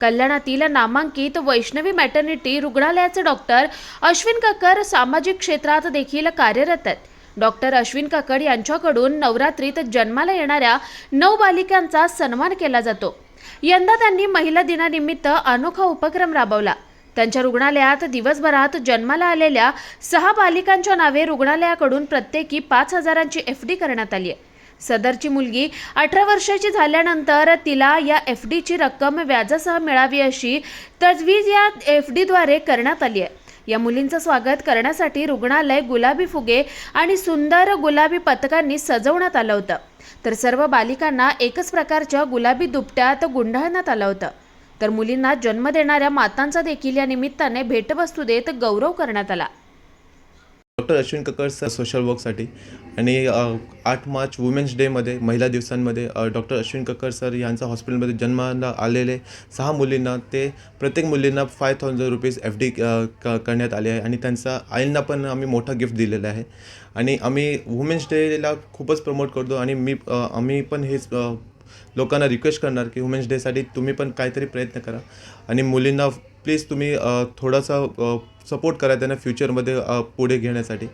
कल्याणातील नामांकित वैष्णवी मॅटर्निटी रुग्णालयाचे डॉक्टर अश्विन कक्कर सामाजिक क्षेत्रात देखील कार्यरत आहेत. डॉक्टर अश्विन काकड यांच्याकडून नवरात्रीत जन्माला येणाऱ्या नऊ बालिकांचा सन्मान केला जातो. यंदा त्यांनी महिला दिनानिमित्त अनोखा उपक्रम राबवला. त्यांच्या रुग्णालयात दिवसभरात जन्माला आलेल्या सहा बालिकांच्या नावे रुग्णालयाकडून प्रत्येकी पाच हजारांची एफ डी करण्यात आली आहे. सदरची मुलगी अठरा वर्षाची झाल्यानंतर तिला या एफ डीची रक्कम व्याजासह मिळावी अशी तजवीज या एफ डीद्वारे करण्यात आली आहे. या मुलींचं स्वागत करण्यासाठी रुग्णालय गुलाबी फुगे आणि सुंदर गुलाबी पथकांनी सजवण्यात आलं होतं. तर सर्व बालिकांना एकच प्रकारच्या गुलाबी दुपट्यात गुंडाळण्यात आलं होतं. तर मुलींना जन्म देणाऱ्या मातांचा देखील या निमित्ताने भेटवस्तू देत गौरव करण्यात आला. Doctor Ashwin Kakkar sir social वर्कसाठी आणि आठ मार्च वुमेन्स डेमध्ये महिला दिवसांमध्ये डॉक्टर अश्विन कक्कर सर यांचा हॉस्पिटलमध्ये जन्माला आलेले सहा मुलींना ते प्रत्येक मुलींना five thousand rupees F D करण्यात आले आहे. आणि त्यांचा आईंना पण आम्ही मोठा गिफ्ट दिलेला आहे. आणि आम्ही वुमेन्स डेला खूपच प्रमोट करतो. आणि मी आम्ही पण हेच लोकांना रिक्वेस्ट करणार की वुमेन्स डेसाठी तुम्ही पण काहीतरी प्रयत्न करा. आणि मुलींना प्लीज तुम्ही थोडासा सपोर्ट करा त्यांना फ्युचरमध्ये पुढे घेण्यासाठी.